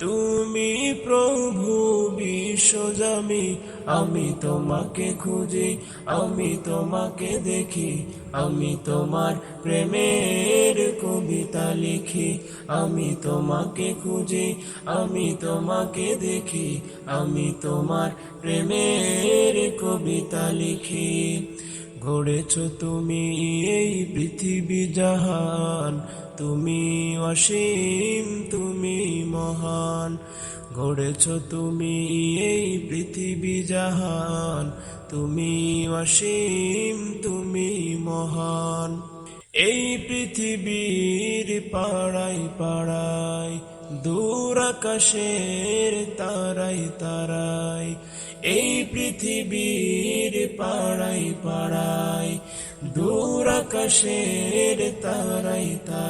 তুমি প্রভু বিশ্বজামি আমি তোমাকে খুঁজি, আমি তোমাকে দেখি, আমি তোমার প্রেমের কবিতা লিখি, আমি তোমাকে খুঁজি, আমি তোমাকে দেখি, আমি তোমার প্রেমের কবিতা লিখি। গড়েছ তুমি এই পৃথিবী জাহান তুমি অসীম, তুমি মহান। গড়েছ তুমি এই পৃথিবী জাহান। তুমি অসীম, তুমি মহান। এই পৃথিবীর পাড়াই পাড়াই দূর আকাশের তারাই তারাই এই পৃথিবীর পাড়াই পাড়াই দূর আকাশের তারাই তারাই